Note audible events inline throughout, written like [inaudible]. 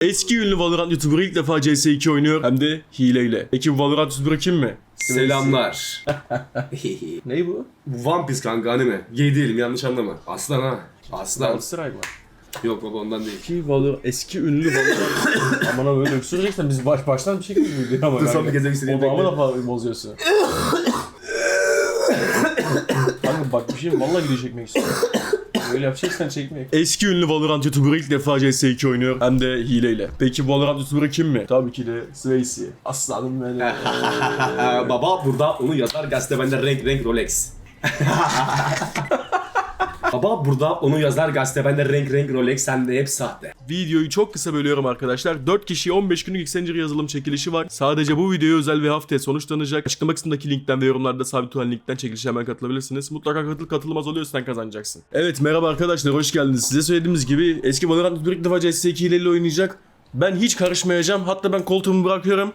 Eski ünlü Valorant YouTuber ilk defa CS2 oynuyor hem de hileyle. Peki Valorant YouTuber'ı kim mi? Selamlar. [laughs] Ney bu? Bu One Piece kanka anime. Gay değilim yanlış anlama. Aslan ha. Aslan. Strike var. Yok baba ondan değil. Ki Valorant, eski ünlü Valorant. [laughs] Amına böyle öksüreceksen biz baş baştan bir şekilde miydi ama Dur, son bir kez öksüreyim, Odağımı da falan bozuyorsun. [laughs] Kanka bak bir şey vallahi video çekmek istiyorum. Böyle yapacaksan çekmek. Eski ünlü Valorant YouTuber ilk defa CS2 oynuyor hem de hileyle. Peki Valorant YouTuber'ı kim mi? Tabii ki de Swayze. Aslanım benim. [laughs] Baba burada onu yazar gazete bende renk renk Rolex. [laughs] baba burada onu yazar gazete bende renk renk Rolex sende hep sahte. Videoyu çok kısa bölüyorum arkadaşlar. 4 kişiye 15 günlük Accenture yazılım çekilişi var. Sadece bu videoya özel ve haftaya sonuçlanacak. Açıklama kısmındaki linkten ve yorumlarda sabit olan linkten çekilişe hemen katılabilirsiniz. Mutlaka katıl katılmaz oluyorsan kazanacaksın. Evet merhaba arkadaşlar hoş geldiniz. Size söylediğimiz gibi eski Valorant bir defa CS2 ile oynayacak. Ben hiç karışmayacağım. Hatta ben koltuğumu bırakıyorum.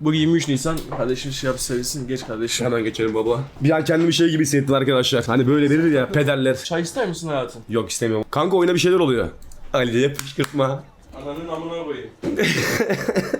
Bu 23 Nisan. Kardeşim şey yap sevsin. Geç kardeşim. Hemen geçelim baba. Bir an kendimi şey gibi hissettim arkadaşlar. Hani böyle verir ya pederler. Çay ister misin hayatım? Yok istemiyorum. Kanka oyuna bir şeyler oluyor. Ali'ye fışkırtma. Ananın amına koyayım. [laughs]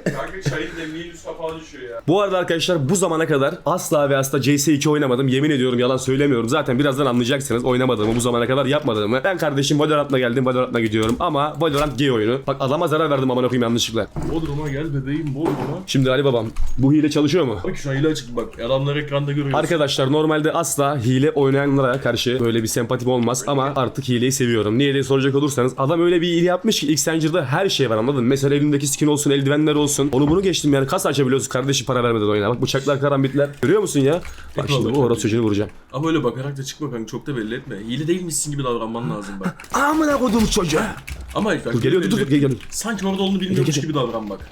Kanka çayın demliği üst kapağı düşüyor ya. Bu arada arkadaşlar bu zamana kadar asla ve asla CS2 oynamadım. Yemin ediyorum yalan söylemiyorum. Zaten birazdan anlayacaksınız oynamadığımı bu zamana kadar yapmadığımı. Ben kardeşim Valorant'la geldim Valorant'la gidiyorum ama Valorant gay oyunu. Bak adama zarar verdim amına koyayım yanlışlıkla. Bodrum'a gel bebeğim Bodrum'a. Şimdi Ali babam bu hile çalışıyor mu? Bak şu hile açık bak. Adamlar ekranda görüyoruz. Arkadaşlar normalde asla hile oynayanlara karşı böyle bir sempatim olmaz ama artık hileyi seviyorum. Niye diye soracak olursanız adam öyle bir hile yapmış ki ilk Senger'da her şey var anladın mı? Mesela elindeki skin olsun, eldivenler olsun. Onu bunu geçtim yani kas açabiliyoruz kardeşim para vermeden oyuna. Bak bıçaklar, karambitler. Görüyor musun ya? Bak şimdi bu orası çocuğunu vuracağım. Ama öyle bakarak da çıkma kanka çok da belli etme. Hile değilmişsin gibi davranman lazım bak. [laughs] Amına koydum çocuğa. Ama bak, Dur geliyor dur dur dur, gel gel. Sanki orada olduğunu bilmiyormuş Gel, gibi davran bak.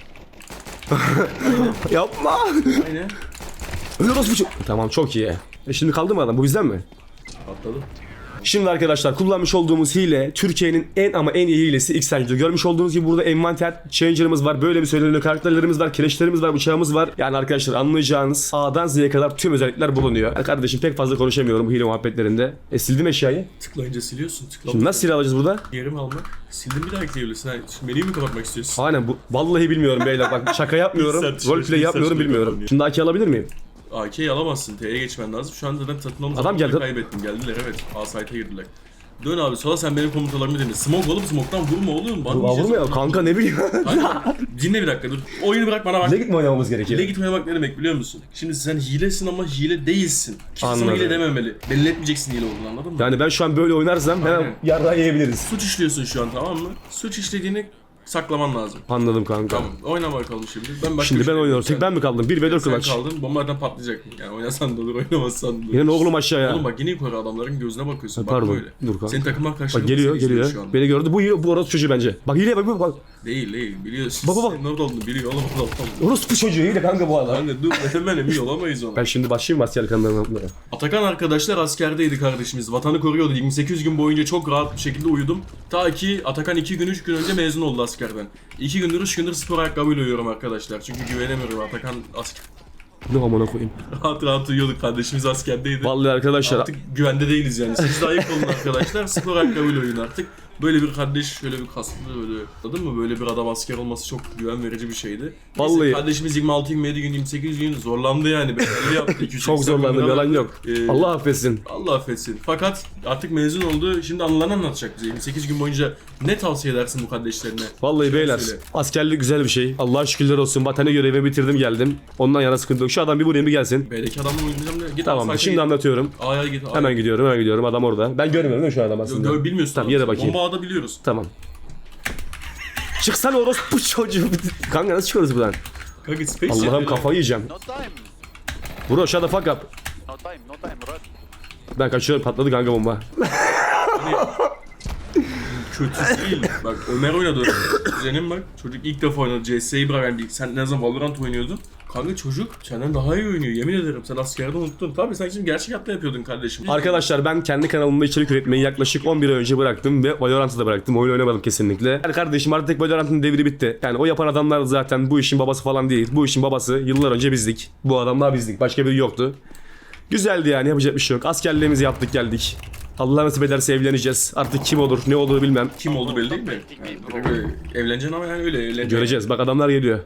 [laughs] Yapma. Aynen. Öyle orası çocuğu. Tamam çok iyi. E şimdi kaldı mı adam? Bu bizden mi? Atladım. Şimdi arkadaşlar kullanmış olduğumuz hile Türkiye'nin en ama en iyi hilesi Xsenger'da. Görmüş olduğunuz gibi burada envanter changer'ımız var. Böyle bir söyleniyor. Karakterlerimiz var, kireçlerimiz var, bıçağımız var. Yani arkadaşlar anlayacağınız A'dan Z'ye kadar tüm özellikler bulunuyor. Yani kardeşim pek fazla konuşamıyorum bu hile muhabbetlerinde. E sildim eşyayı. Tıklayınca siliyorsun. Tıkla. Şimdi nasıl silah alacağız burada? Geri mi almak? Sildim bir daha ekleyebilirsin. Şimdi menüyü mü kapatmak istiyorsun? Aynen bu. Vallahi bilmiyorum beyler. Bak şaka yapmıyorum. [laughs] Roleplay yapmıyorum bilmiyorum. Şimdi AK alabilir miyim? AK'yi alamazsın. T'ye geçmen lazım. Şu an zaten satın Adam geldi. Kaybettim. Geldiler evet. A site'e girdiler. Dön abi sola sen benim komutalarımı dinle. Smoke oğlum smoke'tan vurma oğlum. Bana Dur diyeceğiz vurma ya. Kanka ne bileyim. Kanka, dinle bir dakika dur. Oyunu bırak bana bak. ne gitme oynamamız gerekiyor? Hile git oynamak ne demek biliyor musun? Şimdi sen hilesin ama hile değilsin. Kimse sana Anladım. hile dememeli. Belli etmeyeceksin hile olduğunu anladın mı? Yani ben şu an böyle oynarsam hemen Aynen. yarrağı yiyebiliriz. Suç işliyorsun şu an tamam mı? Suç işlediğini saklaman lazım. Anladım kanka. Tamam oyna bakalım şimdi. Ben başka Şimdi bir ben şey oynuyorum. Tek ben mi kaldım? 1 ve 4 Sen kulaç. kaldın bombadan patlayacak. Yani oynasan da olur oynamazsan da olur. Yine ne oğlum aşağıya? Oğlum bak yine yukarı adamların gözüne bakıyorsun. Bak Pardon. böyle. Dur kanka. Senin takımlar karşılığında Bak geliyor seni izliyor geliyor. Beni gördü. Bu hile bu orospu çocuğu bence. Bak hile bak bak bak. Değil değil biliyorsun. Baba bak. Orada olduğunu biliyor oğlum. Orospu çocuğu hile kanka bu adam. Kanka dur hemen emin olamayız ona. Ben şimdi başlayayım asker kanalına? Atakan arkadaşlar askerdeydi kardeşimiz. Vatanı koruyordu. 28 gün boyunca çok rahat bir şekilde uyudum. Ta ki Atakan 2 gün 3 gün önce mezun oldu askerden. 2 gündür 3 gündür spor ayakkabıyla uyuyorum arkadaşlar. Çünkü güvenemiyorum. Atakan asker... Ne amına koyayım. rahat rahat uyuyorduk. Kardeşimiz askerdeydi. Vallahi arkadaşlar Artık güvende değiliz yani. Siz de ayık olun arkadaşlar. Spor ayakkabıyla uyuyun artık. Böyle bir kardeş, şöyle bir kaslı böyle. Anladın mı? Böyle bir adam asker olması çok güven verici bir şeydi. Neyse, Vallahi. kardeşimiz 26 gün, 27 gün, 28 gün zorlandı yani. Belli yaptı. 200 çok zorlandım yalan yok. Ee, Allah affetsin. Allah affetsin. Fakat artık mezun oldu. Şimdi anılarını anlatacak bize. 28 gün boyunca ne tavsiye edersin bu kardeşlerine? Vallahi beyler söyle. askerlik güzel bir şey. Allah'a şükürler olsun. Vatana görevimi bitirdim geldim. Ondan yana sıkıntı yok. Şu adam bir buraya bir gelsin. B'deki adamla oynayacağım da git Tamam şimdi git. anlatıyorum. A'ya git. A'ya Hemen gidiyorum hemen gidiyorum. Adam orada. Ben görmüyorum değil mi şu adam aslında? gö- bilmiyorsun. Tamam yere bakayım. Bomba A'da biliyoruz. Tamam. Çıksana orospu çocuğu. Kanka nasıl çıkıyoruz buradan? Kanka Space Allah'ım Jam- kafayı yiyeceğim. No time. Bro shut the fuck up. No time. No time. Rush. Ben kaçıyorum patladı kanka bomba. Kötü değil. Bak Ömer oynadı. Kuzenim bak. Çocuk ilk defa oynadı. CS'yi bırak. Yani sen ne zaman Valorant oynuyordun? Kanka çocuk senden daha iyi oynuyor. Yemin ederim sen askerde unuttun. Tabii sen şimdi gerçek hayatta yapıyordun kardeşim. Arkadaşlar ben kendi kanalımda içerik üretmeyi yaklaşık 11 ay önce bıraktım ve Valorant'ı da bıraktım. Oyun oynamadım kesinlikle. Yani kardeşim artık Valorant'ın devri bitti. Yani o yapan adamlar zaten bu işin babası falan değil. Bu işin babası yıllar önce bizdik. Bu adamlar bizdik. Başka biri yoktu. Güzeldi yani yapacak bir şey yok. Askerliğimizi yaptık geldik. Allah nasip ederse evleneceğiz. Artık kim olur ne olur bilmem. Kim oldu belli değil mi? Yani, evleneceksin ama yani öyle evleneceksin. Göreceğiz. Bak adamlar geliyor.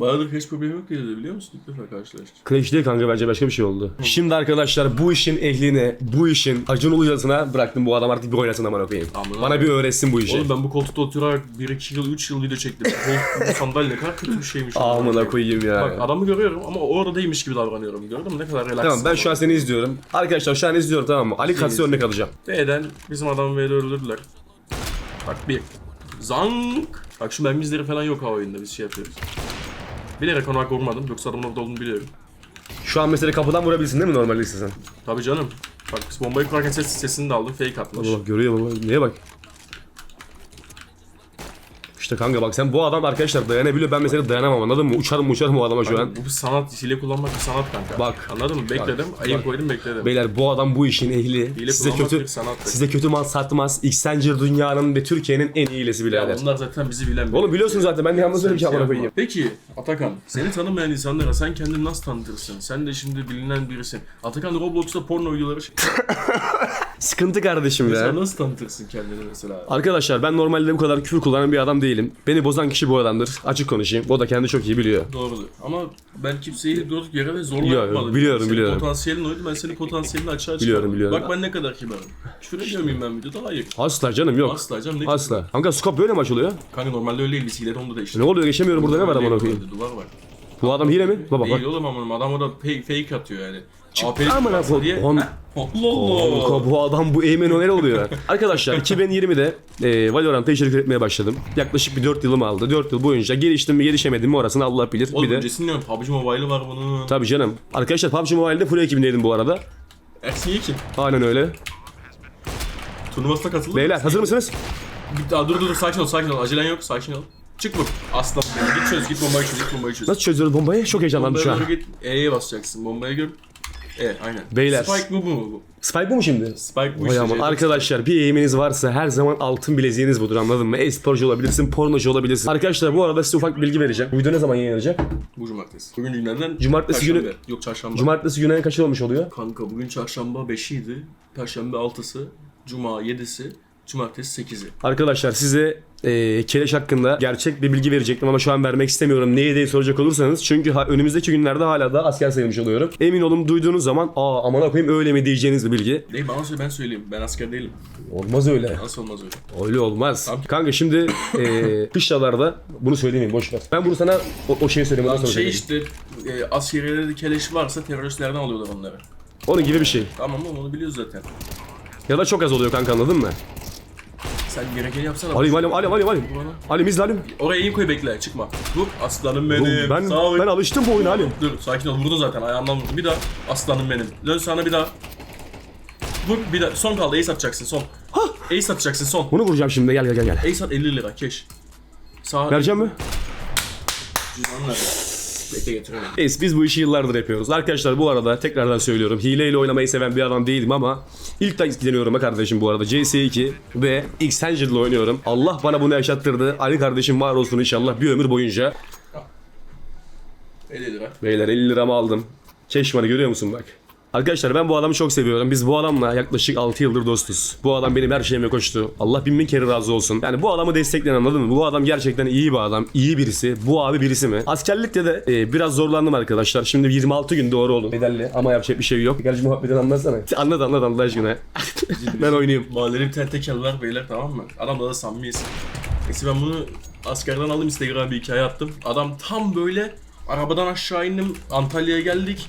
Bayağıdır hiç problem yok dedi biliyor musun? İlk defa karşılaştık. Crash değil kanka bence başka bir şey oldu. Şimdi arkadaşlar bu işin ehline, bu işin Acun Ilıcalı'sına bıraktım bu adam artık bir oynasın amına koyayım. Aman Bana bir öğretsin bu işi. Oğlum ben bu koltukta oturarak 1-2 yıl 3 yıl video çektim. Bu, [laughs] bu sandalye ne kadar kötü bir şeymiş. Amına koyayım ya. Bak adamı görüyorum ama orada değilmiş gibi davranıyorum. Gördün mü ne kadar relax. Tamam ben şu an seni izliyorum. Arkadaşlar şu an izliyorum tamam mı? Ali Katsi örnek alacağım. D'den bizim adamı V'de öldürdüler. Bak bir. Zank. Bak şu mermizleri falan yok ha oyunda biz şey yapıyoruz. Bilerek ona vurmadım yoksa adamın orada olduğunu biliyorum. Şu an mesela kapıdan vurabilirsin değil mi normalde istesen? Tabii canım. Bak bombayı kurarken ses, sesini de aldım fake atmış. Baba görüyor baba. Neye bak. İşte kanka bak sen bu adam arkadaşlar dayanabiliyor. Ben mesela dayanamam anladın mı? Uçarım uçarım o adama şu an. Bu bir sanat, hile kullanmak bir sanat kanka. Bak. Anladın mı? Bekledim, ayıp bak. koydum bekledim. Beyler bu adam bu işin ehli. Hile size kötü bir sanattır. size kötü mal satmaz. X'encir dünyanın ve Türkiye'nin en iyi hilesi ya birader. onlar zaten bizi bilen Oğlum biliyorsun zaten ben de yalnız öyle bir şey koyayım. Peki Atakan, seni tanımayan insanlara sen kendini nasıl tanıtırsın? Sen de şimdi bilinen birisin. Atakan Roblox'ta porno videoları. [laughs] Sıkıntı kardeşim ya. Sen nasıl tanıtırsın kendini mesela? Arkadaşlar ben normalde bu kadar küfür kullanan bir adam değilim. Beni bozan kişi bu adamdır. Açık konuşayım. O da kendi çok iyi biliyor. Doğrudur. Ama ben kimseyi durduk yere ve zorla Biliyorum, yapmadım. biliyorum, Senin biliyorum. potansiyelin oydu, ben senin potansiyelini açığa çıkardım. Biliyorum, biliyorum. Bak ben ne kadar kibarım. Küfür ediyor muyum ben videoda? Hayır. Asla canım yok. Asla canım ne Asla. Kanka scope böyle mi açılıyor? Kanka normalde öyle değil, biz hileleri onda değiştirdik. Ne oluyor geçemiyorum burada ne var amına koyayım? Duvar var. Bu adam hile mi? Baba bak. Değil oğlum ama adam orada fake, fake atıyor yani. AP amına koy- diye. On- Heh. Allah Allah. Kanka bu adam bu eğmen neler oluyor? [laughs] Arkadaşlar 2020'de e, Valorant'a içerik üretmeye başladım. Yaklaşık bir 4 yılım aldı. 4 yıl boyunca geliştim mi gelişemedim mi orasını Allah bilir. Oğlum bir de öncesini diyorum PUBG Mobile'ı var bunun. Tabii canım. Arkadaşlar PUBG Mobile'de full ekibindeydim bu arada. Ersin Yekin. Aynen öyle. Turnuvasına katıldı. Beyler hazır mısınız? Bir daha dur dur dur sakin ol sakin ol. Acelen yok sakin ol. Çık vur. Aslan benim. Git çöz git bombayı çöz git bombayı çöz. Nasıl çözüyoruz bombayı? Çok heyecanlandım Bombaya şu an. doğru git. E'ye basacaksın. Bombayı gör. E aynen. Beyler. Spike bu mu bu? Spike bu mu şimdi? Spike bu Vay işte. aman. Arkadaşlar bir eğiminiz varsa her zaman altın bileziğiniz budur anladın mı? E-sporcu olabilirsin, pornocu olabilirsin. Arkadaşlar bu arada size ufak bir bilgi vereceğim. Bu video ne zaman yayınlanacak? Bu cumartesi. Bugün günlerden Cumartesi Perşembe. günü- Yok çarşamba. Cumartesi günü kaç olmuş oluyor? Kanka bugün çarşamba 5'iydi. Perşembe 6'sı. Cuma 7'si. Cumartesi 8'i. Arkadaşlar size e, Keleş hakkında gerçek bir bilgi verecektim ama şu an vermek istemiyorum. Neye diye soracak olursanız. Çünkü ha, önümüzdeki günlerde hala da asker sayılmış oluyorum. Emin olun duyduğunuz zaman aa aman koyayım öyle mi diyeceğiniz bir bilgi. Değil bana söyle ben söyleyeyim. Ben asker değilim. Olmaz öyle. Nasıl olmaz öyle? Öyle olmaz. Kanka şimdi e, [laughs] kışlalarda bunu söylemeyeyim boş ver. Ben bunu sana o, o şeyi söyleyeyim. ondan Lan sonra şey söyleyeyim. işte e, askeriyelerde keleş varsa teröristlerden alıyorlar onları. Onun gibi bir şey. Tamam oğlum onu biliyoruz zaten. Ya da çok az oluyor kanka anladın mı? Sen gerekeni yapsana. Alim alim alim alim. Bana. Alim izle alim. Oraya iyi koy bekle çıkma. Vur aslanım benim. Oğlum ben, Sağ ol. ben alıştım bu oyuna alim. Dur sakin ol vurdun zaten ayağından vurdun. Bir daha aslanım benim. Dön sana bir daha. Vur bir daha. Son kaldı ace atacaksın son. Ace atacaksın son. Bunu vuracağım şimdi gel gel gel gel. Ace at 50 lira keş. Sağ Vereceğim mi? Cüzdanla Bekle getiriyorum. Neyse biz bu işi yıllardır yapıyoruz. Arkadaşlar bu arada tekrardan söylüyorum. Hileyle oynamayı seven bir adam değilim ama ilk deniyorum ha kardeşim bu arada. CS2 ve X-Tanger'la oynuyorum. Allah bana bunu yaşattırdı. Ali kardeşim var olsun inşallah bir ömür boyunca. 50 lira. Beyler 50 liramı aldım. Çeşmanı görüyor musun bak. Arkadaşlar ben bu adamı çok seviyorum. Biz bu adamla yaklaşık 6 yıldır dostuz. Bu adam benim her şeyime koştu. Allah bin bin kere razı olsun. Yani bu adamı destekleyen anladın mı? Bu adam gerçekten iyi bir adam. iyi birisi. Bu abi birisi mi? Askerlikte de e, biraz zorlandım arkadaşlar. Şimdi 26 gün doğru oldu. Bedelli ama yapacak bir şey yok. Gerçi muhabbetini anlatsana. [laughs] Anlat anlat Allah aşkına. [laughs] ben oynayayım. Tekel var beyler tamam mı? Adamla da samimiyiz. Neyse ben bunu askerden aldım Instagram'a bir hikaye attım. Adam tam böyle arabadan aşağı indim Antalya'ya geldik.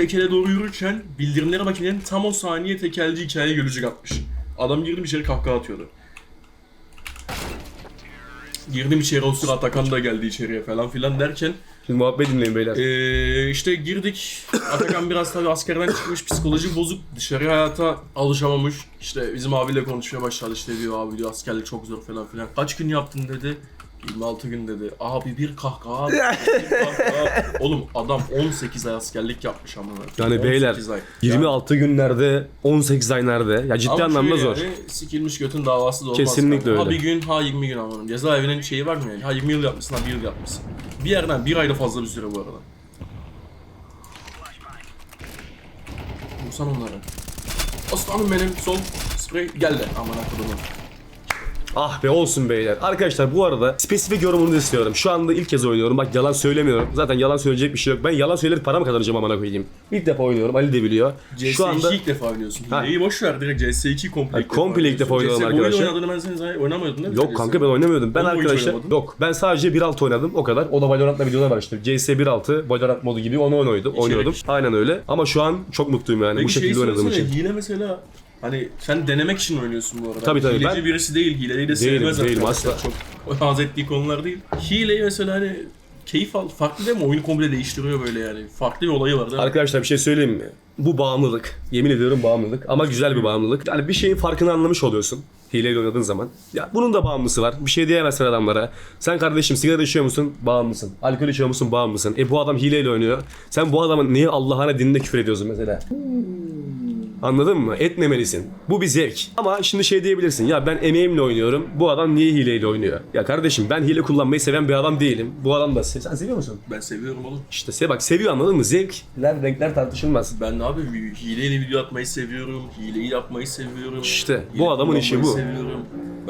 Tekele doğru yürürken bildirimlere makinenin tam o saniye tekelci hikaye gülücük atmış. Adam girdim içeri kahkaha atıyordu. Girdim içeri o sıra Atakan da geldi içeriye falan filan derken Şimdi muhabbet dinleyin beyler. ee, işte girdik. Atakan biraz tabii askerden çıkmış, psikoloji bozuk, dışarı hayata alışamamış. İşte bizim abiyle konuşmaya başladı işte diyor abi diyor askerlik çok zor falan filan. Kaç gün yaptın dedi. 26 gün dedi. Abi bir kahkaha. bir kahkaha. Oğlum adam 18 ay askerlik yapmış ama. Yani beyler 26 günlerde 18 ay nerede? Ya ciddi anlamda zor. Yani, sikilmiş götün davası da olmaz. Kesinlikle kanka. Ha öyle. bir gün ha 20 gün amanım. Cezaevinin şeyi var mı yani? Ha 20 yıl yapmışsın ha 1 yıl yapmışsın. Bir yerden bir ayda fazla bir süre bu arada. Vursan onları. Aslanım benim sol sprey geldi. Aman akıllım. Ah be olsun beyler. Arkadaşlar bu arada spesifik yorumunuzu istiyorum. Şu anda ilk kez oynuyorum. Bak yalan söylemiyorum. Zaten yalan söyleyecek bir şey yok. Ben yalan söyler para mı kazanacağım amına koyayım. İlk defa oynuyorum. Ali de biliyor. CS2 Şu anda ilk defa oynuyorsun. Ha. Hileyi boş ver direkt CS2 komple defa komple ilk defa oynuyorum CS arkadaşlar. oynadığını ben zaten oynamıyordun değil mi? Yok kanka ben oynamıyordum. Ben arkadaşlar yok. Ben sadece 1.6 oynadım o kadar. O da Valorant'la videolar var işte. CS 1.6 Valorant modu gibi onu oynuyordum. oynuyordum. Aynen öyle. Ama şu an çok mutluyum yani Peki bu şekilde şeyi oynadığım için. Hile mesela Hani sen denemek için oynuyorsun bu arada. Tabii, tabii, Hileci ben- birisi değil. Hileyi de Değilim, sevmez değilim, asla. Çok [laughs] haz ettiği konular değil. Hileyi mesela hani keyif al. Farklı değil mi? Oyunu komple değiştiriyor böyle yani. Farklı bir olayı var değil mi? Arkadaşlar bir şey söyleyeyim mi? Bu bağımlılık. Yemin ediyorum bağımlılık. Ama güzel bir bağımlılık. Yani bir şeyin farkını anlamış oluyorsun. Hileyle oynadığın zaman. Ya bunun da bağımlısı var. Bir şey diyemezsin adamlara. Sen kardeşim sigara içiyor musun? Bağımlısın. Alkol içiyor musun? Bağımlısın. E bu adam hileyle oynuyor. Sen bu adamın niye Allah'ına dinine küfür ediyorsun mesela? Anladın mı? Etmemelisin. Bu bir zevk. Ama şimdi şey diyebilirsin. Ya ben emeğimle oynuyorum. Bu adam niye hileyle oynuyor? Ya kardeşim ben hile kullanmayı seven bir adam değilim. Bu adam da sen seviyor musun? Ben seviyorum oğlum. İşte se bak seviyor anladın mı? Zevkler, renkler tartışılmaz. Ben abi hileyle video atmayı seviyorum. Hileyi yapmayı seviyorum. İşte, bu adamın işi kullanmayı bu. Seviyorum.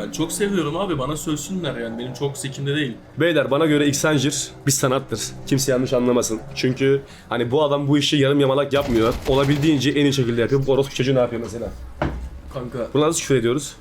Ben çok seviyorum abi. Bana sövsünler yani. Benim çok sekimde değil. Beyler bana göre Xanger bir sanattır. Kimse yanlış anlamasın. Çünkü hani bu adam bu işi yarım yamalak yapmıyor. Olabildiğince en iyi şekilde yapıyor. Bu orospu çocuğu ne yapıyor mesela? Kanka. Buna nasıl küfür ediyoruz?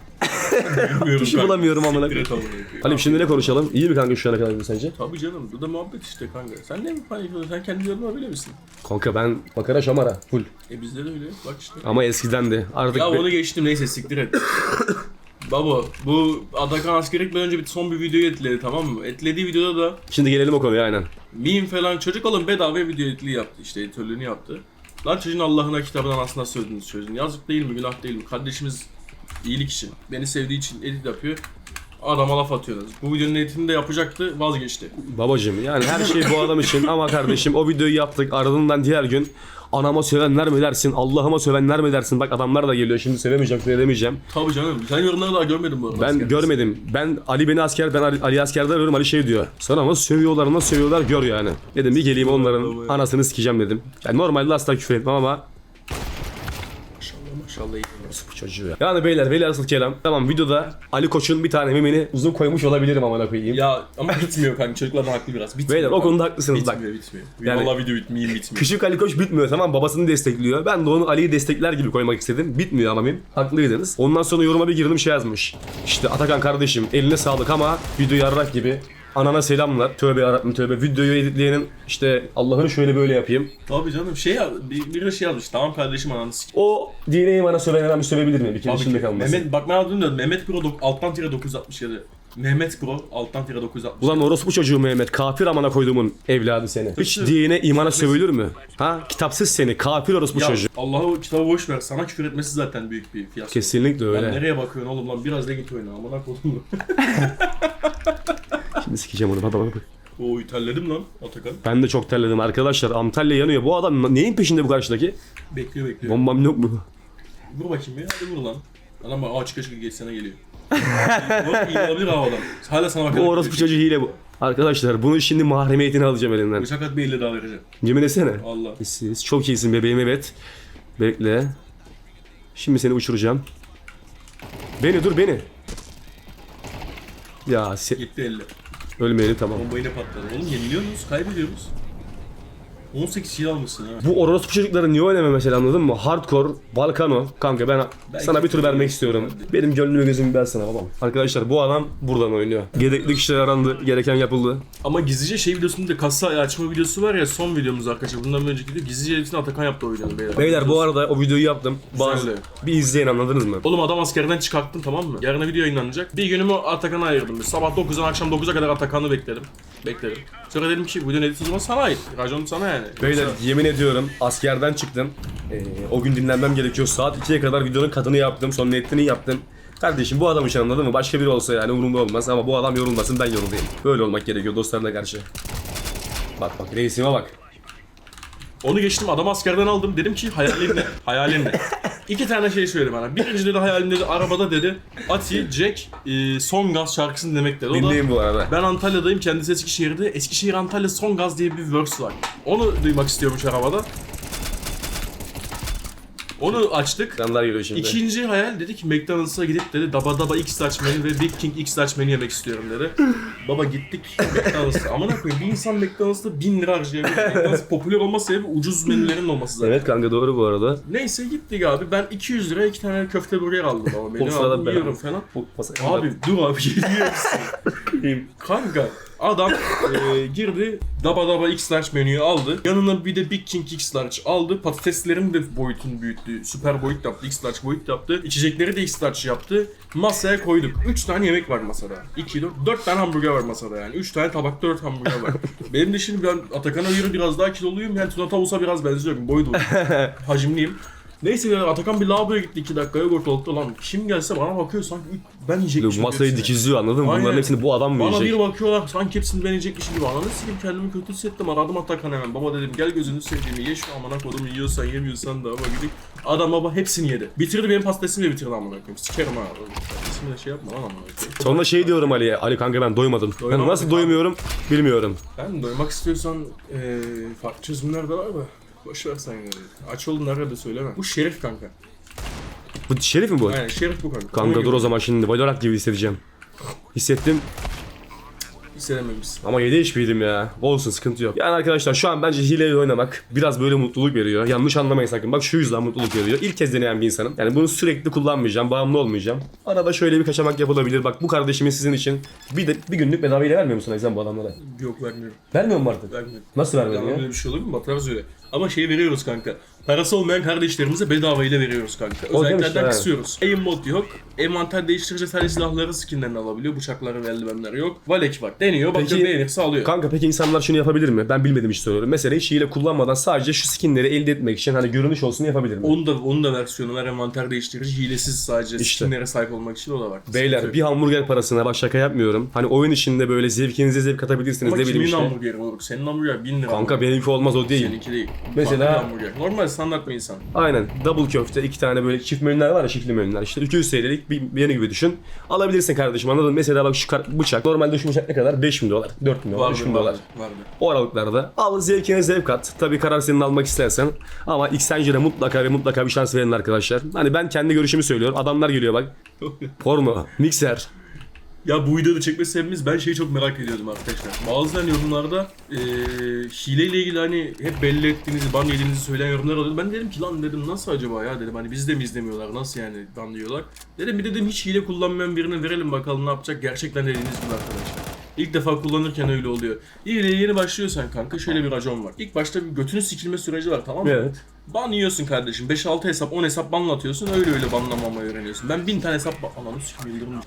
Bilmiyorum Bir şey bulamıyorum amına koyayım. Direkt. Halim şimdi ne konuşalım? İyi mi kanka şu ana kadar sence? Tabii canım. Bu da muhabbet işte kanka. Sen ne mi panik ediyorsun? Sen kendi yorumuna öyle misin? Kanka ben makara şamara full. E bizde de öyle. Bak işte. Ama eskidendi. Artık Ya be- onu geçtim neyse siktir et. [laughs] Baba bu Atakan askere gitmeden önce bir son bir videoyu etledi tamam mı? Etlediği videoda da Şimdi gelelim o konuya aynen. meme falan çocuk oğlum bedava video etli yaptı işte editörlüğünü yaptı. Lan çocuğun Allah'ına kitabından aslında sövdünüz çocuğun. Yazık değil mi günah değil mi? Kardeşimiz iyilik için beni sevdiği için edit yapıyor. Adama laf atıyorsunuz. Bu videonun editini de yapacaktı vazgeçti. Babacım yani her şey bu adam için ama kardeşim o videoyu yaptık ardından diğer gün anama sövenler mi dersin Allah'ıma sövenler mi dersin bak adamlar da geliyor şimdi söylemeyeceğim söylemeyeceğim. Tabii canım sen yorumları daha görmedin bu arada. Ben asker. görmedim. Ben Ali beni asker, ben Ali, Ali askerde arıyorum. Ali şey diyor. Sana nasıl sövüyorlar, nasıl sövüyorlar gör yani. Dedim bir geleyim onların anasını sikeceğim dedim. Yani normalde asla küfür etmem ama Maşallah iyi. bu çocuğu ya. Yani beyler velhasıl kelam. Tamam videoda Ali Koç'un bir tane memeni uzun koymuş olabilirim amına koyayım. Ya ama bitmiyor kanka çocuklar da haklı biraz. Bitmiyor. Beyler o konuda haklısınız bak. Bitmiyor bitmiyor. Yani- Vallahi video bitmiyor bitmiyor. Küçük Ali Koç bitmiyor tamam babasını destekliyor. Ben de onu Ali'yi destekler gibi koymak istedim. Bitmiyor ama benim. Haklıydınız. Ondan sonra yoruma bir girdim şey yazmış. İşte Atakan kardeşim eline sağlık ama video yarrak gibi. Anana selamlar. Tövbe yarabbim tövbe. Videoyu editleyenin işte Allah'ını şöyle böyle yapayım. Tabii canım şey ya bir, bir şey yazmış. Tamam kardeşim ananı sik. O dineyi bana söven adam sövebilir mi? Bir kere Abi içinde ki, kalmasın. Mehmet bak ben adını diyorum. Mehmet Pro dok- alttan tire 967. Mehmet Pro alttan tire 967. Ulan orospu çocuğu Mehmet. Kafir amana koyduğumun evladı seni. Hiç dine imana sövülür mü? Ha? Kitapsız seni. Kafir orospu ya çocuğu. Allah'ı o kitabı boş ver. Sana küfür etmesi zaten büyük bir fiyasko. Kesinlikle Lan öyle. nereye bakıyorsun oğlum lan biraz da git oyna amına koydum. [laughs] Şimdi sikeceğim onu. Baba, baba. Oo terledim lan Atakan. Ben de çok terledim arkadaşlar. Antalya yanıyor. Bu adam neyin peşinde bu karşıdaki? Bekliyor bekliyor. Bombam yok mu? Vur bakayım ya hadi vur lan. Adam bak ağaç kaşık geçsene geliyor. [laughs] Vur iyi olabilir ha o adam. Hala sana Bu bakarak. orospu çocuğu hile bu. Arkadaşlar bunun şimdi mahremiyetini alacağım elinden. Bıçak at bir elle daha vereceğim. Yemin etsene. Allah. Siz çok iyisin bebeğim evet. Bekle. Şimdi seni uçuracağım. Beni dur beni. Ya se- Gitti elle. Ölmeyeli tamam. Bombayı ne patladı? Oğlum yeniliyoruz, kaybediyoruz. 18 kill almışsın ha. Bu orospu çocukları niye oynamıyor mesela anladın mı? Hardcore, Balkano. Kanka ben Belki sana bir tur vermek istiyorum. Benim gönlümü gözümü versene babam. Arkadaşlar bu adam buradan oynuyor. Gerekli kişiler arandı. Gereken yapıldı. Ama gizlice şey videosunda kasa açma videosu var ya son videomuz arkadaşlar. Bundan bir önceki video gizlice hepsini Atakan yaptı o videonun beyler. Beyler bu arada o videoyu yaptım. Bazı Güzeldi. bir izleyin anladınız mı? Oğlum adam askerden çıkarttım tamam mı? Yarına video yayınlanacak. Bir günümü Atakan'a ayırdım. Sabah 9'dan akşam 9'a kadar Atakan'ı bekledim. Bekledim. Dedim ki bu editi o zaman sana ait. Racon sana yani. Beyler Yoksa- yemin ediyorum askerden çıktım. Ee, o gün dinlenmem gerekiyor. Saat 2'ye kadar videonun kadını yaptım. Sonra netini yaptım. Kardeşim bu adam için anladın mı? Başka biri olsa yani umurumda olmaz ama bu adam yorulmasın ben yorulayım. Böyle olmak gerekiyor dostlarına karşı. Bak bak reisime bak. Onu geçtim adam askerden aldım. Dedim ki hayalin ne? Hayalin ne? İki tane şey söyledi bana. Birinci dedi hayalim dedi arabada dedi. Ati, Jack, e, Son Gaz şarkısını demek dedi. O da Dinleyin bu arada. ben Antalya'dayım kendisi Eskişehir'de. Eskişehir Antalya Son Gaz diye bir works var. Onu duymak istiyormuş arabada. Onu açtık. Ekranlar geliyor şimdi. İkinci hayal dedi ki McDonald's'a gidip dedi daba daba X large menü ve Big King X large menü yemek istiyorum dedi. [laughs] Baba gittik McDonald's'a. Amına koyayım bir insan McDonald's'ta 1000 lira harcayabilir. McDonald's popüler olma sebebi ucuz menülerin olması zaten. Evet kanka doğru bu arada. Neyse gittik abi. Ben 200 liraya iki tane köfte burger aldım ama menü aldım yiyorum falan. Abi dur abi [laughs] yiyorsun. [laughs] Kanka adam e, girdi daba daba X large menüyü aldı. Yanına bir de Big King X large aldı. Patateslerin de boyutunu büyüttü. Süper boyut yaptı. X large boyut yaptı. İçecekleri de X large yaptı. Masaya koyduk. 3 tane yemek var masada. 2 4 4 tane hamburger var masada yani. 3 tane tabakta 4 hamburger var. [laughs] Benim de şimdi ben Atakan'a göre biraz daha kiloluyum. Yani Tuna Tavus'a biraz benziyorum. Boyu da [laughs] uzun. Hacimliyim. Neyse ya Atakan bir lavaboya gitti 2 dakika yok ortalıkta lan. Kim gelse bana bakıyor sanki ben yiyecekmişim. Masayı hepsini. dikizliyor anladın mı? Aynen. Bunların hepsini bu adam mı Bana yiyecek? bir bakıyorlar sanki hepsini ben yiyecekmişim gibi. Ananı sikeyim kendimi kötü hissettim. Aradım Atakan hemen. Baba dedim gel gözünü sevdiğimi ye şu amına kodum yiyorsan yemiyorsan da ama gidip. Adam baba hepsini yedi. Bitirdi benim patatesimi de bitirdi amına koyayım. Sikerim ha. Patatesimi de şey yapma lan amına koyayım. Sonra şey diyorum Ali'ye. Ali kanka ben doymadım. Ben Doyamadık nasıl doymuyorum bilmiyorum. Ben doymak istiyorsan eee farklı çözümler de var da. Boş ver sen yani. Aç olun nerede söyleme. Bu şerif kanka. Bu şerif mi bu? Aynen şerif bu kanka. Kanka Onun dur o gibi zaman şimdi Valorant gibi hissedeceğim. Hissettim Hissedememişsin. ama 7 HP'ydim ya. Olsun sıkıntı yok. Yani arkadaşlar şu an bence hileyle oynamak biraz böyle mutluluk veriyor. Yanlış anlamayın sakın. Bak şu yüzden mutluluk veriyor. İlk kez deneyen bir insanım. Yani bunu sürekli kullanmayacağım. Bağımlı olmayacağım. Arada şöyle bir kaçamak yapılabilir. Bak bu kardeşimin sizin için bir de bir günlük bedava ile vermiyor musun Ayzen bu adamlara? Yok vermiyorum. Vermiyor mu artık? Vermiyorum. Nasıl vermedin ya? öyle bir şey olur mu? Batarız öyle. Ama şeyi veriyoruz kanka. Parası olmayan kardeşlerimize bedava ile veriyoruz kanka. O Özelliklerden ha. kısıyoruz. Aim mod yok. Envanter değiştirici sadece silahları skinlerini alabiliyor. Bıçakları ve eldivenleri yok. Valek var. Deniyor. Bakıyor Peki- beğenirse alıyor. Kanka peki insanlar şunu yapabilir mi? Ben bilmedim hiç soruyorum. Mesela hiç hile kullanmadan sadece şu skinleri elde etmek için hani görünüş olsun yapabilir mi? onun da onun da versiyonu var. Envanter değiştirici hilesiz sadece İşte. skinlere sahip olmak için o da var. Beyler Sıkıntı bir yok. hamburger parasına bak şaka yapmıyorum. Hani oyun içinde böyle zevkinize zevk katabilirsiniz ama ne bileyim kimin işte. hamburgeri olur? Senin hamburger 1000 lira. Kanka benimki olmaz o değil. Seninki değil. Mesela- Farklı bir hamburger. Normal standart bir insan. Aynen double köfte iki tane böyle çift menüler var ya çiftli menüler işte 200 TL'lik bir menü gibi düşün. Alabilirsin kardeşim anladın mı? Mesela bak şu bıçak normalde şu bıçak ne kadar? 5 bin dolar 4 bin dolar 3 bin dolar. vardı. O aralıklarda al zevkine zevk kat. Tabii karar senin almak istersen. Ama Xenger'e mutlaka ve mutlaka bir şans verin arkadaşlar. Hani ben kendi görüşümü söylüyorum. Adamlar geliyor bak. Porno, mikser. Ya bu videoda çekme sebebimiz ben şeyi çok merak ediyordum arkadaşlar. Bazen yorumlarda eee hileyle ilgili hani hep belli ettiğinizi, ban yediğinizi söyleyen yorumlar oluyordu. Ben dedim ki lan dedim nasıl acaba ya dedim hani biz de mi izlemiyorlar nasıl yani ban diyorlar. Dedim bir dedim hiç hile kullanmayan birine verelim bakalım ne yapacak. Gerçekten dediğiniz gibi arkadaşlar. İlk defa kullanırken öyle oluyor. Hileye yeni başlıyorsan kanka şöyle bir racon var. İlk başta bir götünü sikilme süreci var tamam mı? Evet. Ban yiyorsun kardeşim. 5-6 hesap, 10 hesap banlatıyorsun. Öyle öyle banlamamayı öğreniyorsun. Ben 1000 tane hesap... ba- Ananı.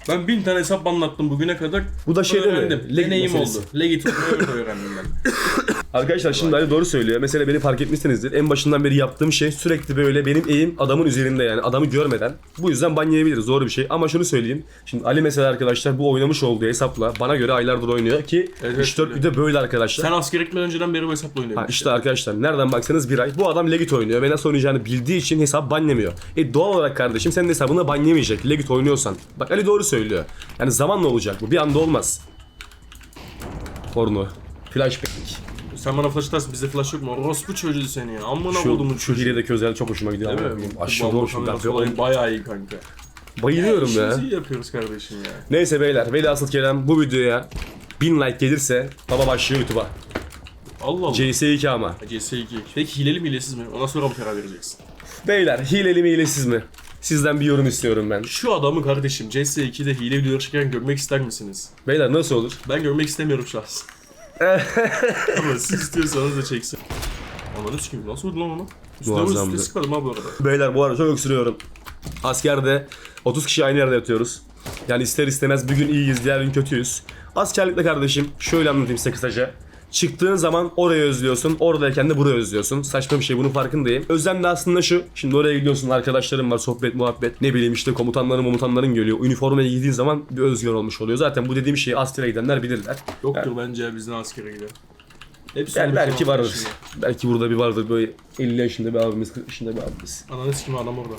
Ben 1000 tane hesap banlattım bugüne kadar. Bu da şey değil mi? öğrendim. Legit Deneyim meselesi. oldu. Legit öyle öğrendim ben. [laughs] Arkadaşlar şimdi Ali doğru söylüyor. Mesela beni fark etmişsinizdir. En başından beri yaptığım şey sürekli böyle benim eğim adamın üzerinde yani adamı görmeden. Bu yüzden ban yiyebiliriz. Doğru bir şey. Ama şunu söyleyeyim. Şimdi Ali mesela arkadaşlar bu oynamış olduğu hesapla bana göre aylardır oynuyor ki Evet, 3-4 öyle. video böyle arkadaşlar. Sen asker gitmeden önceden beri bu hesapla Ha oynuyorsun. işte arkadaşlar nereden baksanız bir ay. Bu adam Legit oynuyor ve nasıl oynayacağını bildiği için hesap banlamıyor. E doğal olarak kardeşim senin hesabını banlamayacak Legit oynuyorsan. Bak Ali doğru söylüyor. Yani zamanla olacak bu. Bir anda olmaz. Porno. Flashback. Sen bana flash atarsın. Bizde flash yok mu? Orospu çocuğu seni ya. Amına Şu, kodumun şu hiledeki özellik çok hoşuma gidiyor. Değil mi? Aşırı Futbol hoşuma kamerası gidiyor. olayı Bayağı iyi kanka. Bayılıyorum ya. İşimizi iyi yapıyoruz kardeşim ya. Neyse beyler. Velhasıl Kerem bu videoya 1000 like gelirse baba başlıyor YouTube'a. Allah Allah. CS2 ama. CS2. Peki hileli mi hilesiz mi? Ona sonra mı karar vereceksin? Beyler hileli mi hilesiz mi? Sizden bir yorum istiyorum ben. Şu adamı kardeşim CS2'de hile videoları çeken görmek ister misiniz? Beyler nasıl olur? Ben görmek istemiyorum şahsen. Ama siz istiyorsanız da çeksin. Ananı sikeyim nasıl vurdu lan onu? Üstüne vur Muazzamdı. üstüne sıkalım ha bu arada. Beyler bu arada çok öksürüyorum. Askerde 30 kişi aynı yerde yatıyoruz. Yani ister istemez bir gün iyiyiz, diğer gün kötüyüz. Askerlikte kardeşim şöyle anlatayım size kısaca. Çıktığın zaman orayı özlüyorsun, oradayken de burayı özlüyorsun. Saçma bir şey bunun farkındayım. Özlem de aslında şu, şimdi oraya gidiyorsun arkadaşlarım var, sohbet, muhabbet. Ne bileyim işte komutanların komutanların geliyor. Üniformaya giydiğin zaman bir özgür olmuş oluyor. Zaten bu dediğim şeyi askere gidenler bilirler. Yoktur bence bizden askere giden. Hepsi Yani belki vardır. Belki burada bir vardır böyle 50 yaşında bir abimiz, 40 yaşında bir abimiz. Ananı sikeyim adam orada.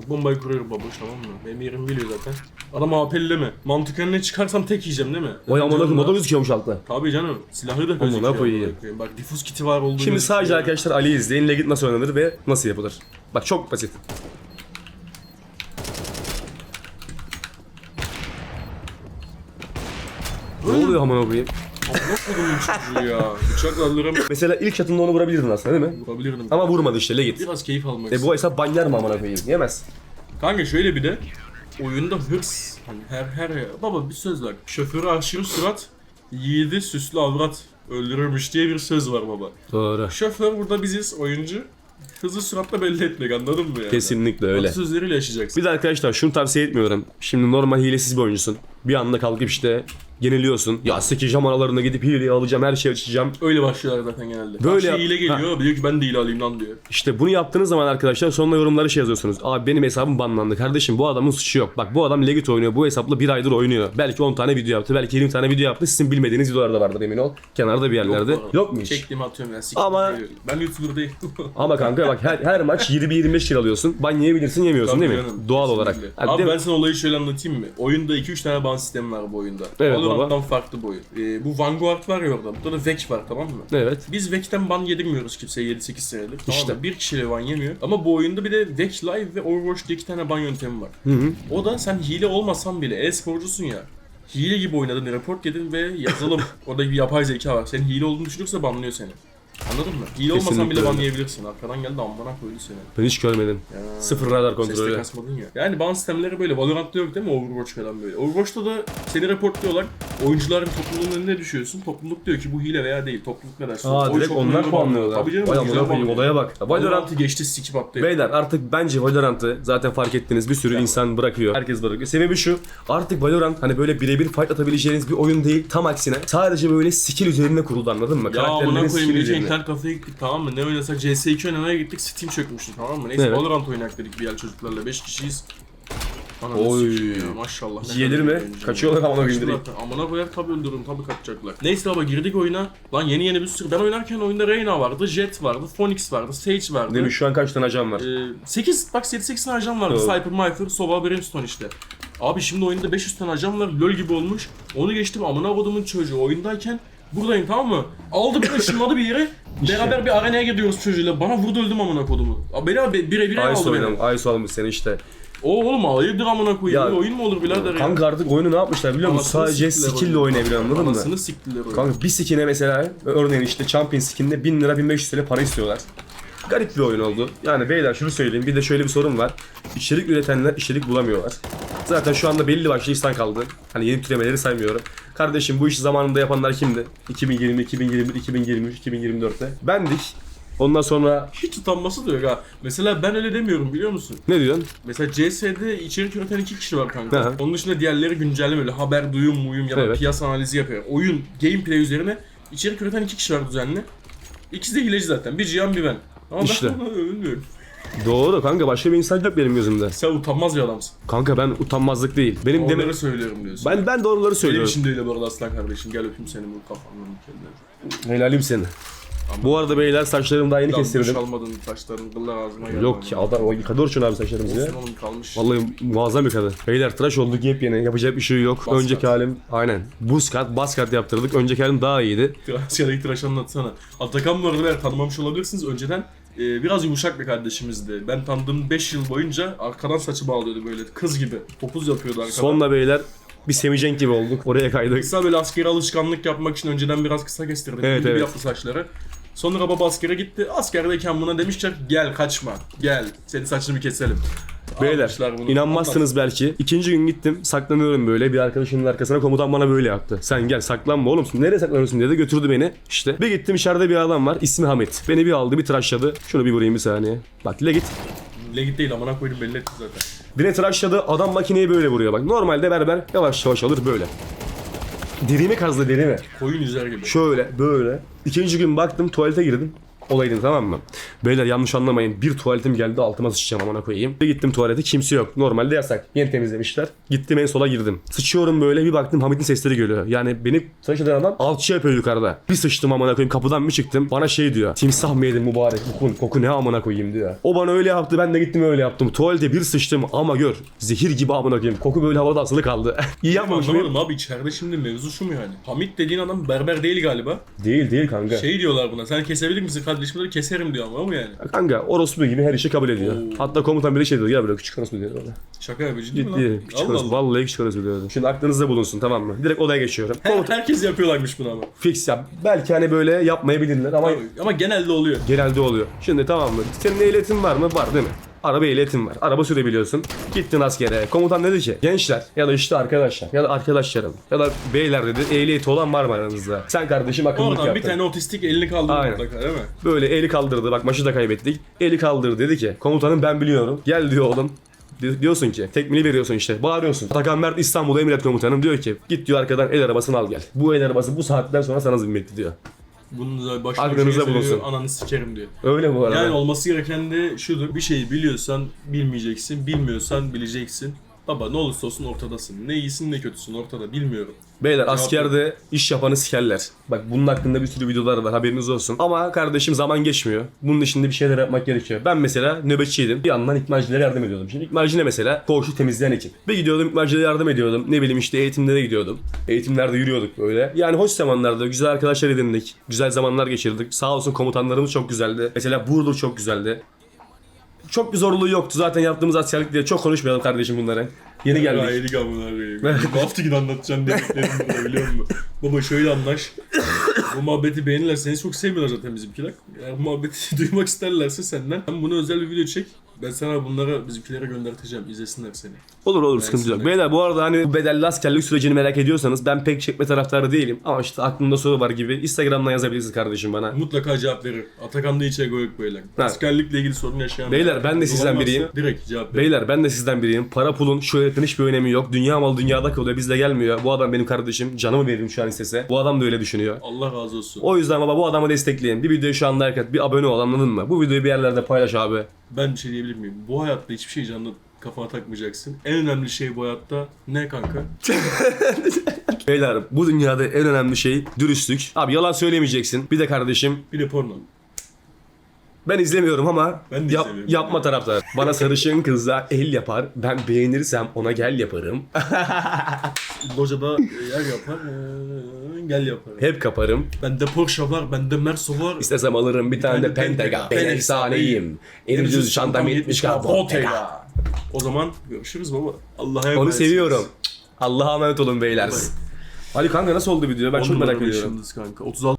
Bak bombayı kuruyorum babuş tamam mı? Benim yerimi biliyor zaten. Adam AP'li mi? Mantıken ne çıkarsam tek yiyeceğim değil mi? Vay amına koyayım o da gözüküyormuş altta. Tabii canım. Silahı da Amına gözüküyor. koyayım. amına Bak difuz kiti var olduğunu Şimdi sadece arkadaşlar Ali izleyin. Legit nasıl oynanır ve nasıl yapılır. Bak çok basit. Ne oluyor amına koyayım? Kodumun çocuğu ya. Bıçakla alırım. Mesela ilk şatında onu vurabilirdin aslında değil mi? Vurabilirdim. Ama vurmadı işte Legit. Biraz keyif almak E bu hesap banyer mı amına koyayım? Yemez. Kanka şöyle bir de oyunda hırs hani her her baba bir söz var. Şoförü aşırı surat yiğidi süslü avrat öldürürmüş diye bir söz var baba. Doğru. Şoför burada biziz oyuncu. Hızlı suratla belli etmek anladın mı yani? Kesinlikle öyle. sözleriyle yaşayacaksın. Bir de arkadaşlar şunu tavsiye etmiyorum. Şimdi normal hilesiz bir oyuncusun. Bir anda kalkıp işte yeniliyorsun. Ya sikeceğim aralarına gidip hileyi alacağım, her şeyi açacağım. Öyle başlıyorlar zaten genelde. Böyle Böyle yap- hile geliyor diyor ki ben de hile alayım lan diyor. İşte bunu yaptığınız zaman arkadaşlar sonuna yorumlara şey yazıyorsunuz. Abi benim hesabım banlandı. Kardeşim bu adamın suçu yok. Bak bu adam Legit oynuyor. Bu hesapla bir aydır oynuyor. Belki 10 tane video yaptı. Belki 20 tane video yaptı. Sizin bilmediğiniz videolar da vardır emin ol. Kenarda bir yerlerde. Yok, mu hiç? Çektiğimi atıyorum ya. siktir Ama- geliyorum. Ben YouTuber değilim. [laughs] Ama kanka bak her, her maç 20-25 kill alıyorsun. Ban yiyebilirsin yemiyorsun Tabii değil mi? canım, Doğal kesinlikle. olarak. Hadi Abi değil mi? ben sana olayı şöyle anlatayım mı? Oyunda 2-3 tane ban sistemi var bu oyunda. Evet Valorant'tan farklı bu oyun. Ee, bu Vanguard var ya orada. Burada da Vek var tamam mı? Evet. Biz Vek'ten ban yedirmiyoruz kimseye 7-8 senedir. Tamam İşte. mı? Bir kişiyle ban yemiyor. Ama bu oyunda bir de Vek Live ve Overwatch diye iki tane ban yöntemi var. Hı hı. O da sen hile olmasan bile e-sporcusun ya. Hile gibi oynadın, report yedin ve yazılım. [laughs] orada bir yapay zeka var. Senin hile olduğunu düşünürse banlıyor seni. Anladın mı? Hile olmasan Kesinlikle bile öyle. banlayabilirsin. Arkadan geldi amına koydu seni. Ben hiç görmedim. Ya. Sıfır radar Seste kontrolü. kasmadın ya. Yani ban sistemleri böyle. Valorant'ta yok değil mi? Overwatch falan böyle. Overwatch'ta da seni reportluyorlar. Oyuncuların topluluğun önüne düşüyorsun. Topluluk diyor ki bu hile veya değil. Topluluk ne derse. Aa Oy direkt çok onlar puanlıyorlar. Tabii canım. Vay amına koyayım olaya bak. Valorant Valorant'ı geçti sikip attı. Beyler artık bence Valorant'ı zaten fark ettiniz bir sürü insan bırakıyor. Herkes bırakıyor. Sebebi şu. Artık Valorant hani böyle birebir fight atabileceğiniz bir oyun değil. Tam aksine sadece böyle skill üzerine kuruldu anladın mı? Ya amına koyayım skill üzerine. İnternet kafeye gittik tamam mı? Ne oynasak CS2 oynamaya gittik Steam çökmüştü tamam mı? Neyse Evet. Valorant oynak dedik bir yer çocuklarla 5 kişiyiz. Ananı Oy. ya, maşallah. ne Gelir kadar mi? oyuncu. Kaçıyorlar amına koyayım Kaçtılar. Amına koyar tabi öldürürüm tabi kaçacaklar. Neyse baba girdik oyuna. Lan yeni yeni bir sürü. Ben oynarken oyunda Reyna vardı, Jet vardı, Phoenix vardı, Sage vardı. Demiş şu an kaç tane ajan var? Ee, 8 bak 7-8 tane ajan vardı. Evet. Sniper, Myfer, Sova, Brimstone işte. Abi şimdi oyunda 500 tane ajan var. LoL gibi olmuş. Onu geçtim amına kodumun çocuğu oyundayken buradayım tamam mı? Aldı bir [laughs] ışınladı bir yere. Beraber bir arenaya gidiyoruz çocuğuyla. Bana vurdu öldüm amına kodumu. Beni abi bire bire Ice aldı beni. oynam. Ice almış seni işte. O oğlum hayırdır amına koyayım. Ya, Böyle oyun mu olur birader ya? Kanka artık oyunu ne yapmışlar biliyor musun? Anasını Sadece siktiler skill ile oyunu. oynayabiliyor anladın mı? Anasını siktiler oyunu. Kanka bir skin'e mesela örneğin işte Champion skin'ine 1000 lira 1500 TL para istiyorlar. Garip bir oyun oldu. Yani beyler şunu söyleyeyim bir de şöyle bir sorun var. İçerik üretenler içerik bulamıyorlar. Zaten şu anda belli başlı insan kaldı. Hani yeni türemeleri saymıyorum. Kardeşim bu işi zamanında yapanlar kimdi? 2020, 2021, 2023, 2024'te. Bendik. Ondan sonra Hiç utanması da yok ha. Mesela ben öyle demiyorum biliyor musun? ne diyorsun? Mesela CS'de içerik üreten iki kişi var kanka. Hı hı. Onun dışında diğerleri güncelleme öyle haber, duyum, muyum ya da Evet. piyasa analizi yapıyor. Oyun, gameplay üzerine içerik üreten iki kişi var düzenli. İkisi de hileci zaten. Bir Cihan bir ben. Ama İşte. ben onu övünmüyorum. Doğru kanka başka bir insan yok benim gözümde. Sen utanmaz bir adamsın. Kanka ben utanmazlık değil. Benim Onları demek söylüyorum diyorsun. ben ben doğruları Benim söylüyorum. için de öyle bu arada aslan kardeşim. Gel öpeyim seni bu kafandan mükemmel. Helalim seni. Bu arada beyler saçlarımı daha yeni Lan kestirdim. duş almadın saçların kıllar ağzıma geldi. Yok ki adam o yıkadı Orçun abi saçlarımızı ya. Olsun oğlum kalmış. Vallahi muazzam yıkadı. Beyler tıraş olduk yepyeni. Yapacak bir şey yok. Bas Önceki kat. halim aynen. Buz kat, bas kat yaptırdık. Önceki halim daha iyiydi. Asya'daki [laughs] tıraş anlatsana. Atakan bu arada eğer tanımamış olabilirsiniz. Önceden e, biraz yumuşak bir kardeşimizdi. Ben tanıdığım 5 yıl boyunca arkadan saçı bağlıyordu böyle kız gibi. Topuz yapıyordu arkadan. Sonla beyler bir semicenk gibi olduk. Oraya kaydık. Kısa böyle askeri alışkanlık yapmak için önceden biraz kısa kestirdik. Evet, Evet, evet. yaptı saçları. Sonra baba askere gitti. Askerdeyken buna demişler gel kaçma. Gel seni saçını bir keselim. Beyler bunu. inanmazsınız belki. İkinci gün gittim saklanıyorum böyle bir arkadaşımın arkasına komutan bana böyle yaptı. Sen gel saklanma oğlum nereye saklanıyorsun dedi götürdü beni. İşte bir gittim içeride bir adam var ismi Hamit. Beni bir aldı bir tıraşladı. Şunu bir vurayım bir saniye. Bak dile git. Legit değil amına koydum belli etti zaten. Beni tıraşladı adam makineyi böyle vuruyor bak. Normalde berber yavaş yavaş alır böyle. Derimi kazdı derimi. Koyun yüzer gibi. Şöyle böyle. İkinci gün baktım tuvalete girdim. Olayını tamam mı? Beyler yanlış anlamayın. Bir tuvaletim geldi altıma sıçacağım amına koyayım. Bir gittim tuvalete kimse yok. Normalde yasak. Yeni temizlemişler. Gittim en sola girdim. Sıçıyorum böyle bir baktım Hamit'in sesleri geliyor. Yani beni tıraş eden adam alçı yapıyor yukarıda. Bir sıçtım amına koyayım kapıdan bir çıktım. Bana şey diyor. Timsah mı yedin mübarek kokun, koku ne amına koyayım diyor. O bana öyle yaptı ben de gittim öyle yaptım. Tuvalete bir sıçtım ama gör zehir gibi amına koyayım. Koku böyle havada asılı kaldı. [laughs] İyi yapmamış mıyım? Abi içeride şimdi mevzu şu mu yani? Hamit dediğin adam berber değil galiba. Değil değil kanka. Şey diyorlar buna sen kesebilir misin kardeşim dedi keserim diyor ama o mu yani? Kanka orospu gibi her işi kabul ediyor. Oo. Hatta komutan bile şey diyor ya böyle küçük orospu diyor ona. Şaka yapıyor ciddi mi lan? Ciddi. Küçük Allah orospu. Allah. Vallahi küçük orospu diyordu. Şimdi aklınızda bulunsun tamam mı? Direkt odaya geçiyorum. Her- Komutan herkes yapıyorlarmış bunu ama. fix ya. Belki hani böyle yapmayabilirler ama Ama genelde oluyor. genelde oluyor. Şimdi tamam mı? Senin ehliyetin var mı? Var değil mi? Araba ehliyetin var. Araba sürebiliyorsun. Gittin askere. Komutan dedi ki gençler ya da işte arkadaşlar ya da arkadaşlarım ya da beyler dedi ehliyeti olan var mı aranızda? Sen kardeşim akıllılık Oradan bir tane otistik elini kaldırdı Aynen. mutlaka değil mi? Böyle eli kaldırdı. Bak maçı da kaybettik. Eli kaldırdı dedi ki komutanım ben biliyorum. Gel diyor oğlum. Di- Diyorsun ki tekmini veriyorsun işte bağırıyorsun. Atakan Mert İstanbul Emret Komutanım diyor ki git diyor arkadan el arabasını al gel. Bu el arabası bu saatten sonra sana zimmetli diyor. Bunun da başka Aklınızda bir şey bulunsun. ananı sikerim diyor. Öyle bu arada. Yani olması gereken de şudur. Bir şeyi biliyorsan bilmeyeceksin, bilmiyorsan bileceksin. Baba ne olursa olsun ortadasın. Ne iyisin ne kötüsün ortada bilmiyorum. Beyler askerde iş yapanı sikerler. Bak bunun hakkında bir sürü videolar var haberiniz olsun. Ama kardeşim zaman geçmiyor. Bunun içinde bir şeyler yapmak gerekiyor. Ben mesela nöbetçiydim. Bir yandan ikmalcilere yardım ediyordum. Şimdi ikmalci ne mesela? Koğuşu temizleyen ekip. Bir gidiyordum ikmalcilere yardım ediyordum. Ne bileyim işte eğitimlere gidiyordum. Eğitimlerde yürüyorduk böyle. Yani hoş zamanlarda güzel arkadaşlar edindik. Güzel zamanlar geçirdik. Sağ olsun komutanlarımız çok güzeldi. Mesela Burdur çok güzeldi. Çok bir zorluğu yoktu zaten yaptığımız askerlik diye. Çok konuşmayalım kardeşim bunları. Yeni geldik. Gayet amına koyayım. Bu hafta gibi anlatacağım dediklerim burada biliyor musun? Baba şöyle anlaş. bu muhabbeti beğenirler. Seni çok sevmiyorlar zaten bizimkiler. Eğer bu muhabbeti [laughs] duymak isterlerse senden ben bunu özel bir video çek. Ben sana bunları bizimkilere gönderteceğim. izlesinler seni. Olur olur sıkıntı yok. Beyler bu arada hani bu bedelli askerlik sürecini merak ediyorsanız ben pek çekme taraftarı değilim. Ama işte aklımda soru var gibi Instagram'dan yazabilirsiniz kardeşim bana. Mutlaka cevap verir. Atakan'da hiç ego yok böyle. Askerlikle ilgili sorun yaşayan. Beyler, ben de sizden Olmazsa biriyim. Direkt cevap verir. Beyler ben de sizden biriyim. Para pulun, şöhretin hiçbir önemi yok. Dünya malı dünyada kalıyor. Bizde gelmiyor. Bu adam benim kardeşim. Canımı veririm şu an istese. Bu adam da öyle düşünüyor. Allah razı olsun. O yüzden baba bu adamı destekleyin. Bir videoyu şu anda like at, bir abone ol anladın mı? Bu videoyu bir yerlerde paylaş abi. Ben bir şey diyebilir miyim? Bu hayatta hiçbir şey canlı kafana takmayacaksın. En önemli şey bu hayatta ne kanka? [laughs] Beyler bu dünyada en önemli şey dürüstlük. Abi yalan söylemeyeceksin. Bir de kardeşim Bir de porno. Ben izlemiyorum ama Ben de yap- izlemiyorum. yapma taraftar. Bana sarışın kızla el yapar. Ben beğenirsem ona gel yaparım. [laughs] Locada yer yapar, eee, gel yapar. Hep kaparım. Bende Porsche var, bende Merso var. İstesem alırım bir tane de Pentaga. Ben efsaneyim. Elim düz çantam 70k Bottega. O zaman görüşürüz baba. Allah'a Onu emanet. seviyorum. Allah'a emanet olun beyler. Ali kanka nasıl oldu video? Ben çok merak ediyorum. Kanka. 36